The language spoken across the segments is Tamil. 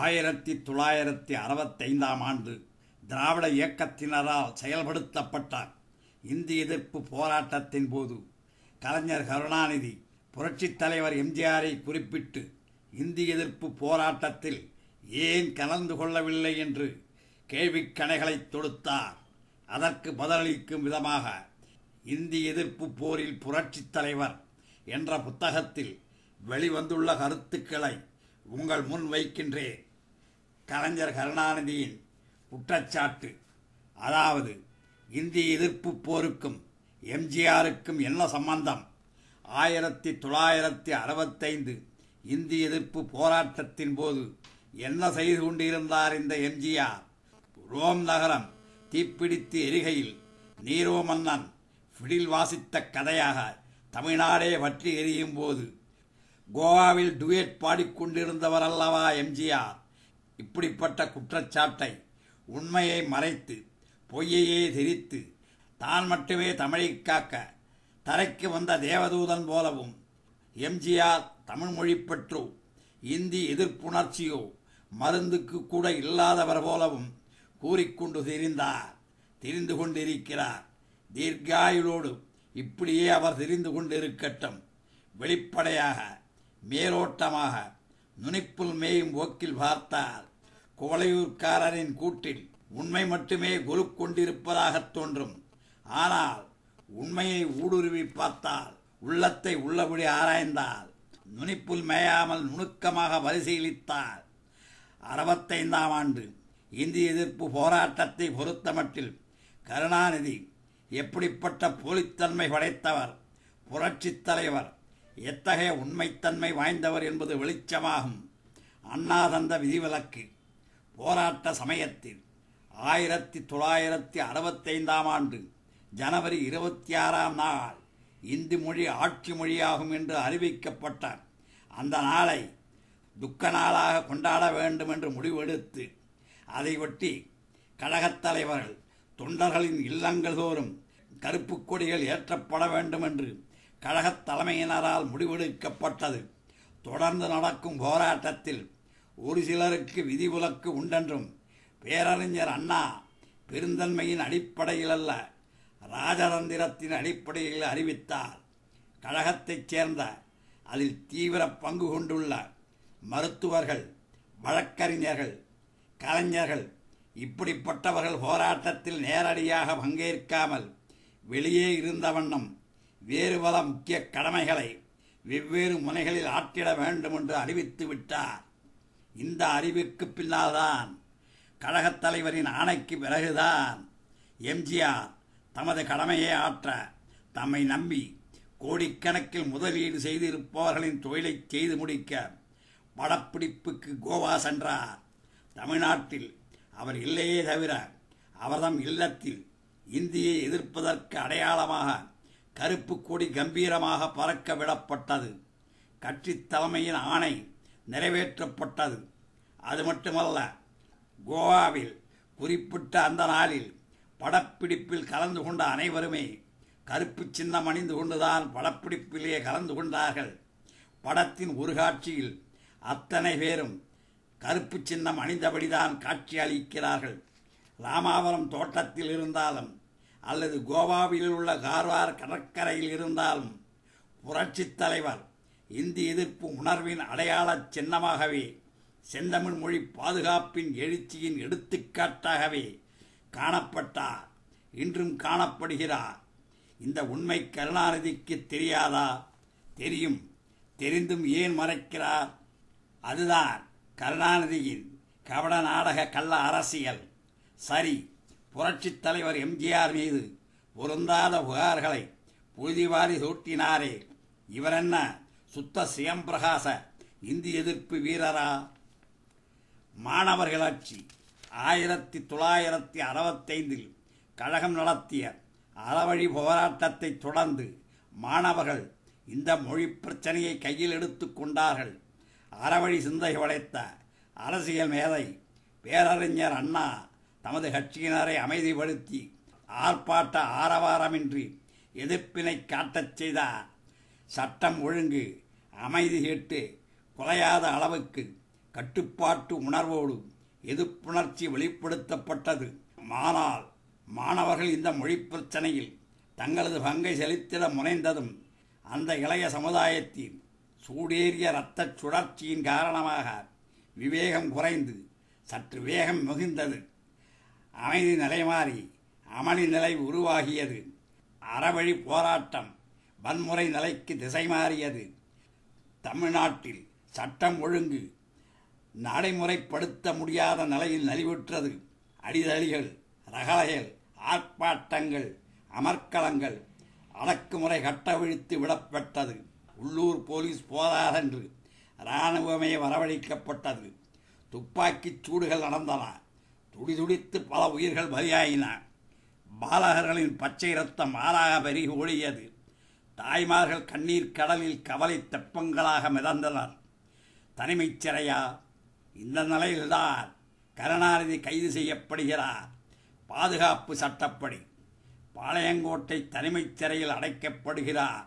ஆயிரத்தி தொள்ளாயிரத்தி அறுபத்தைந்தாம் ஆண்டு திராவிட இயக்கத்தினரால் செயல்படுத்தப்பட்ட இந்திய எதிர்ப்பு போராட்டத்தின் போது கலைஞர் கருணாநிதி புரட்சித் தலைவர் எம்ஜிஆரை குறிப்பிட்டு இந்திய எதிர்ப்பு போராட்டத்தில் ஏன் கலந்து கொள்ளவில்லை என்று கேள்விக்கணைகளை தொடுத்தார். அதற்கு பதிலளிக்கும் விதமாக இந்திய எதிர்ப்பு போரில் புரட்சித் தலைவர் என்ற புத்தகத்தில் வெளிவந்துள்ள கருத்துக்களை உங்கள் முன் வைக்கின்றேன். கலைஞர் கருணாநிதியின் குற்றச்சாட்டு. அதாவது இந்திய எதிர்ப்பு போருக்கும் எம்ஜிஆருக்கும் என்ன சம்பந்தம்? ஆயிரத்தி தொள்ளாயிரத்தி அறுபத்தைந்து இந்திய எதிர்ப்பு போராட்டத்தின் போது என்ன செய்து கொண்டிருந்தார் இந்த எம்ஜிஆர்? ரோம் நகரம் தீப்பிடித்து எரிகையில் நீரோ மன்னன் ஃபிடில் வாசித்த கதையாக தமிழ்நாடே பற்றி எரியும் போது கோவாவில் டுயட் பாடிக்கொண்டிருந்தவர் அல்லவா எம்ஜிஆர்? இப்படிப்பட்ட குற்றச்சாட்டை உண்மையை மறைத்து பொய்யையே திரித்து தான் மட்டுமே தமிழை காக்க தரைக்கு வந்த தேவதூதன் போலவும் எம்ஜிஆர் தமிழ் மொழி பற்றோ இந்தி எதிர்ப்புணர்ச்சியோ மருந்துக்கு கூட இல்லாதவர் போலவும் கூறிக்கொண்டு திரிந்தார் தெரிந்து கொண்டிருக்கிறார். தீர்க்காயுளோடு இப்படியே அவர் தெரிந்து கொண்டிருக்கட்டும். வெளிப்படையாக மேலோட்டமாக நுனிப்புல் மேயும் போக்கில் பார்த்தால் குவளையூர்காரரின் கூட்டில் உண்மை மட்டுமே கொலு கொண்டிருப்பதாகத் தோன்றும். ஆனால் உண்மையை ஊடுருவி பார்த்தால் உள்ளத்தை உள்ளபடி ஆராய்ந்தால் நுனிப்புல் மேயாமல் நுணுக்கமாக பரிசீலித்தால். அறுபத்தைந்தாம் ஆண்டு இந்திய எதிர்ப்பு போராட்டத்தை பொறுத்தமட்டில் கருணாநிதி எப்படிப்பட்ட போலித்தன்மை படைத்தவர் புரட்சித் தலைவர் எத்தகைய உண்மைத்தன்மை வாய்ந்தவர் என்பது வெளிச்சமாகும். அண்ணா தந்த விதிவிலக்கு. போராட்ட சமயத்தில் ஆயிரத்தி தொள்ளாயிரத்தி அறுபத்தைந்தாம் ஆண்டு ஜனவரி இருபத்தி ஆறாம் நாள் இந்தி மொழி ஆட்சி மொழியாகும் என்று அறிவிக்கப்பட்டார். அந்த நாளை துக்க நாளாக கொண்டாட வேண்டும் என்று முடிவெடுத்து அதை ஒட்டி கழகத் தலைவர்கள் தொண்டர்களின் இல்லங்கள் தோறும் கருப்பு கொடிகள் ஏற்றப்பட வேண்டும் என்று கழகத் தலைமையினரால் முடிவெடுக்கப்பட்டது. தொடர்ந்து நடக்கும் போராட்டத்தில் ஒரு சிலருக்கு விதிவிலக்கு உண்டென்றும் பேரறிஞர் அண்ணா பெருந்தன்மையின் அடிப்படையில் அல்ல ராஜதந்திரத்தின் அடிப்படையில் அறிவித்தார். கழகத்தைச் சேர்ந்த அதில் தீவிர பங்கு கொண்டுள்ள மருத்துவர்கள் வழக்கறிஞர்கள் கலைஞர்கள் இப்படிப்பட்டவர்கள் போராட்டத்தில் நேரடியாக பங்கேற்காமல் வெளியே இருந்த வண்ணம் வேறு பல முக்கிய கடமைகளை வெவ்வேறு முனைகளில் ஆற்றிட வேண்டும் என்று அறிவித்து விட்டார். இந்த அறிவிற்கு பின்னால்தான் கழகத் தலைவரின் ஆணைக்கு பிறகுதான் எம்ஜிஆர் தமது கடமையை ஆற்ற தம்மை நம்பி கோடிக்கணக்கில் முதலீடு செய்திருப்பவர்களின் தொழிலை செய்து முடிக்க படப்பிடிப்புக்கு கோவா சென்றார். தமிழ்நாட்டில் அவர் இல்லையே தவிர அவர்தம் இல்லத்தில் இந்தியை எதிர்ப்பதற்கு அடையாளமாக கருப்பு கொடி கம்பீரமாக பறக்க விடப்பட்டது. கட்சி தலைமையின் ஆணை நிறைவேற்றப்பட்டது. அது மட்டுமல்ல கோவாவில் குறிப்பிட்ட அந்த நாளில் படப்பிடிப்பில் கலந்து கொண்ட அனைவருமே கருப்பு சின்னம் அணிந்து கொண்டுதான் படப்பிடிப்பிலே கலந்து கொண்டார்கள். படத்தின் ஒரு காட்சியில் அத்தனை பேரும் கருப்பு சின்னம் அணிந்தபடிதான் காட்சி அளிக்கிறார்கள். ராமாவரம் தோட்டத்தில் இருந்தாலும் அல்லது கோவாவில் உள்ள கார்வார் கடற்கரையில் இருந்தாலும் புரட்சித் தலைவர் இந்தி எதிர்ப்பு உணர்வின் அடையாளச் சின்னமாகவே செந்தமிழ் மொழி பாதுகாப்பின் எழுச்சியின் எடுத்துக்காட்டாகவே காணப்பட்டார் இன்றும் காணப்படுகிறார். இந்த உண்மை கருணாநிதிக்கு தெரியாதா? தெரியும். தெரிந்தும் ஏன் மறைக்கிறார்? அதுதான் கருணாநிதியின் கவட நாடக கள்ள அரசியல். சரி புரட்சித் தலைவர் எம்ஜிஆர் மீது பொருந்தாத புகார்களை புழுதிவாரி சூட்டினாரே. இவரென்ன? சுத்த சியம்பிரகாச இந்தி எதிர்ப்பு வீரரா? மாணவர்களாட்சி ஆயிரத்தி தொள்ளாயிரத்தி அறுபத்தைந்தில் கழகம் நடத்திய அறவழி போராட்டத்தை தொடர்ந்து மாணவர்கள் இந்த மொழி பிரச்சனையை கையில் எடுத்துக் கொண்டார்கள். அறவழி சிந்தை உடைத்த அரசியல் மேதை பேரறிஞர் அண்ணா தமது கட்சியினரை அமைதிப்படுத்தி ஆர்ப்பாட்ட ஆரவாரமின்றி எதிர்ப்பினை காட்டச் செய்தார் சட்டம் ஒழுங்கு அமைதி கேட்டு குலையாத அளவுக்கு கட்டுப்பாட்டு உணர்வோடு எதிர்ப்புணர்ச்சி வெளிப்படுத்தப்பட்டது. ஆனால் மாணவர்கள் இந்த மொழி பிரச்சனையில் தங்களது பங்கை செலுத்திட முனைந்ததும் அந்த இளைய சமுதாயத்தின் சூடேறிய இரத்தச் சுழற்சியின் காரணமாக விவேகம் குறைந்து சற்று வேகம் மிகுந்தது. அமைதி நிலைமாறி அமளி நிலை உருவாகியது. அறவழி போராட்டம் வன்முறை நிலைக்கு திசை மாறியது தமிழ்நாட்டில் சட்டம் ஒழுங்கு நடைமுறைப்படுத்த முடியாத நிலையில் நலிவுற்றது. அடிதடிகள் ரகலைகள் ஆர்ப்பாட்டங்கள் அமர்க்கலங்கள் அடக்குமுறை கட்டவிழ்த்து விடப்பட்டது. உள்ளூர் போலீஸ் போதாதென்று இராணுவமே வரவழைக்கப்பட்டது. துப்பாக்கிச் சூடுகள் நடந்தன. துடிதுடித்து பல உயிர்கள் பலியாயின. பாலகர்களின் பச்சை ரத்தம் ஆறாக பெருகி ஒழியது தாய்மார்கள் கண்ணீர் கடலில் கவலை தெப்பங்களாக மிதந்தனர். தனிமைச் சிறையா? இந்த நிலையில்தான் கருணாநிதி கைது செய்யப்படுகிறார். பாதுகாப்பு சட்டப்படி. பாளையங்கோட்டை தனிமைச் சிறையில் அடைக்கப்படுகிறார்.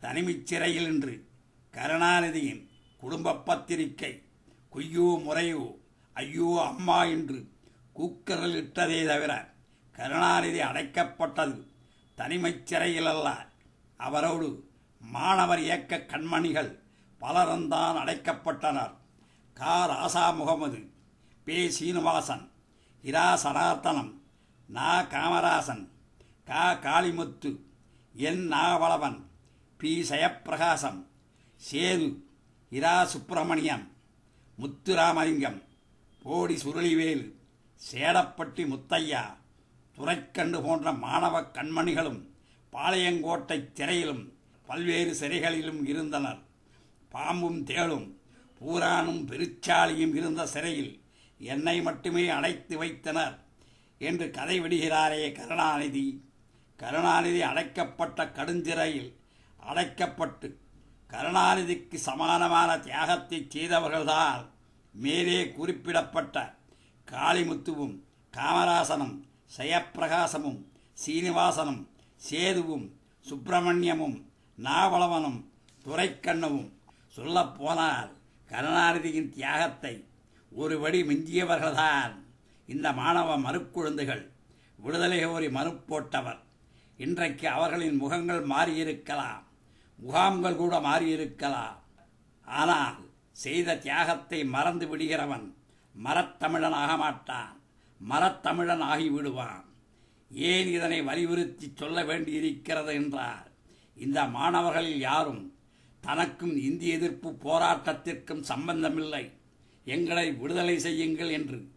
தனிமைச் சிறையில் இன்று கருணாநிதியின் குடும்ப பத்திரிகை குய்யோ முறையோ ஐயோ அம்மா என்று கூக்கரல் இட்டதே தவிர கருணாநிதி அடைக்கப்பட்டது. தனிமைச் சிறையில் அல்ல. அவரோடு மாணவர் இயக்க கண்மணிகள் பலரும்தான் அடைக்கப்பட்டனர். கா. ராசா முகமது பே. சீனிவாசன் இரா. சனாத்தனம் நா. காமராசன் கா. காளிமுத்து என். நாகவளவன் பி. ஜெயப்பிரகாசம் சேது இரா. சுப்பிரமணியம் முத்துராமலிங்கம் போடி சுருளிவேலு. சேடப்பட்டி முத்தையா துரைக்கண்டு போன்ற மாணவ கண்மணிகளும் பாளையங்கோட்டை சிறையிலும் பல்வேறு சிறைகளிலும் இருந்தனர். பாம்பும் தேளும் பூரானும் பெருச்சாலியும் இருந்த சிறையில் என்னை மட்டுமே அடைத்து வைத்தனர் என்று கதை விடுகிறாரே கருணாநிதி. கருணாநிதி அடைக்கப்பட்ட கடுஞ்சிறையில் அடைக்கப்பட்டு கருணாநிதிக்கு சமானமான தியாகத்தை செய்தவர்கள்தான் மேலே குறிப்பிடப்பட்ட காளிமுத்துவும் காமராசனும் ஜெயப்பிரகாசமும் சீனிவாசனும் சேதுவும் சுப்பிரமணியமும் நாவலவனும் துரைக்கண்ணுவும். சொல்லப்போனால் கருணாநிதியின் தியாகத்தை ஒருபடி மிஞ்சியவர்கள்தான் இந்த மாணவ மறுக்குழுந்துகள். விடுதலை கோரி மறுப்போட்டவர். இன்றைக்கு அவர்களின் முகங்கள் மாறியிருக்கலாம். முகாம்கள் கூட மாறியிருக்கலாம். ஆனால் செய்த தியாகத்தை மறந்து விடுகிறவன் மரத்தமிழன் ஆக மாட்டான். மரத்தமிழன் ஆகிவிடுவான் ஏன் இதனை வலியுறுத்தி சொல்ல வேண்டியிருக்கிறது என்றார். இந்த மாணவர்களில் யாரும் தனக்கும் இந்திய எதிர்ப்பு போராட்டத்திற்கும் சம்பந்தமில்லை. எங்களை விடுதலை செய்யுங்கள் என்று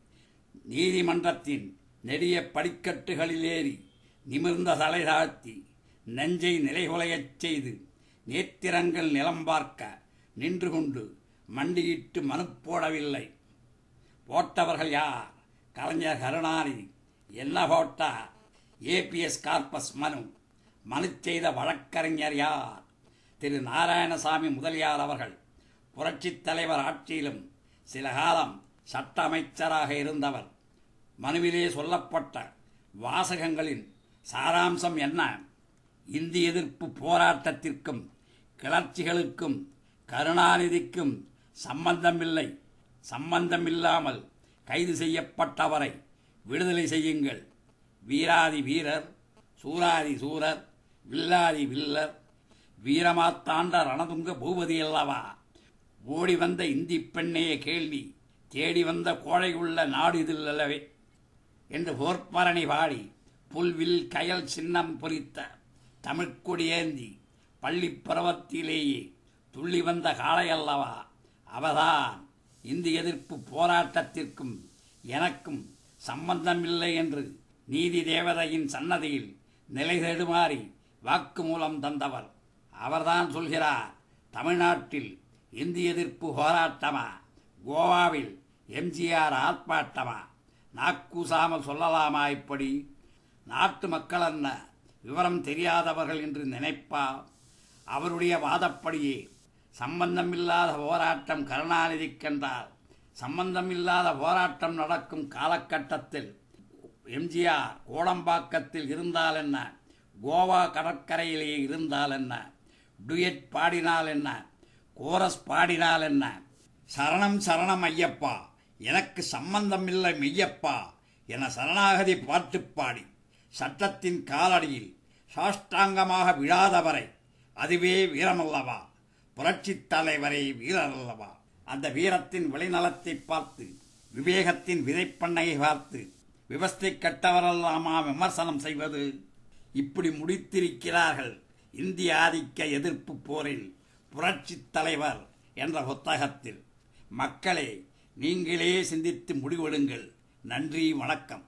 நீதிமன்றத்தின் நெடிய படிக்கட்டுகளில் ஏறி நிமிர்ந்த தலை தாழ்த்தி நெஞ்சை நிலைகுலையச் செய்து நேத்திரங்கள் நிலம் பார்க்க நின்று கொண்டு மண்டியிட்டு மனு போடவில்லை போட்டவர்கள் யார்? கலைஞர் கருணாநிதி. என்ன போட்டா ஏபிஎஸ் கார்பஸ் மனு. மனு செய்த வழக்கறிஞர் யார்? திரு நாராயணசாமி முதலியார் அவர்கள். புரட்சித் தலைவர் ஆட்சியிலும் சில காலம் சட்ட அமைச்சராக இருந்தவர். மனுவிலே சொல்லப்பட்ட வாசகங்களின் சாராம்சம் என்ன? இந்தி எதிர்ப்பு போராட்டத்திற்கும் கிளர்ச்சிகளுக்கும் கருணாநிதிக்கும் சம்பந்தமில்லை. சம்பந்தமில்லாமல் கைது செய்யப்பட்டவரை விடுதலை செய்யுங்கள். வீராதி வீரர் சூராதி சூரர் வில்லாதி வில்லர் வீரமாத்தாண்ட ரணதுங்க பூபதி அல்லவா? ஓடி வந்த இந்தி பெண்ணைய கேள்வி தேடி வந்த கோழை உள்ள நாடு இதில் அல்லவே? என்று போர்ப்பரணி பாடி புல்வில் கயல் சின்னம் பொறித்த தமிழ்கொடியேந்தி பள்ளி பருவத்திலேயே துள்ளி வந்த காளை அல்லவா? அவதான் இந்தி எதிர்ப்பு போராட்டத்திற்கும் எனக்கும் சம்பந்தமில்லை என்று நீதி தேவதையின் சன்னதியில் நிலை தடுமாறி வாக்குமூலம் தந்தவர். அவர்தான் சொல்கிறார் தமிழ்நாட்டில் இந்தி எதிர்ப்பு போராட்டமா? கோவாவில் எம்ஜிஆர் ஆர்ப்பாட்டமா? நாக்கூசாமல் சொல்லலாமா இப்படி? நாட்டு மக்கள் என்ன விவரம் தெரியாதவர்கள் என்று நினைப்பா? அவருடைய வாதப்படியே சம்பந்தமில்லாத போராட்டம் கருணாநிதிக்கென்றால் சம்பந்தமில்லாத போராட்டம் நடக்கும் காலகட்டத்தில் எம்ஜிஆர் கோடம்பாக்கத்தில் இருந்தால் என்ன? கோவா கடற்கரையிலேயே இருந்தால் என்ன? டுயட் பாடினால் என்ன? கோரஸ் பாடினால் என்ன? சரணம் சரணம் ஐயப்பா எனக்கு சம்பந்தமில்லை மெய்யப்பா என சரணாகதி பாட்டு பாடி சட்டத்தின் காலடியில் சாஷ்டாங்கமாக விழாதவரை அதுவே வீரமல்லவா. புரட்சித் தலைவரே வீரரல்லவா அந்த வீரத்தின் விளைநலத்தை பார்த்து விவேகத்தின் விதைப்பண்ணையை பார்த்து விவஸ்தை கட்டவரெல்லாமா விமர்சனம் செய்வது? இப்படி முடித்திருக்கிறார்கள் இந்திய ஆதிக்க எதிர்ப்பு போரில் புரட்சித் தலைவர் என்ற புத்தகத்தில். மக்களே நீங்களே சிந்தித்து முடிவெடுங்கள். நன்றி வணக்கம்.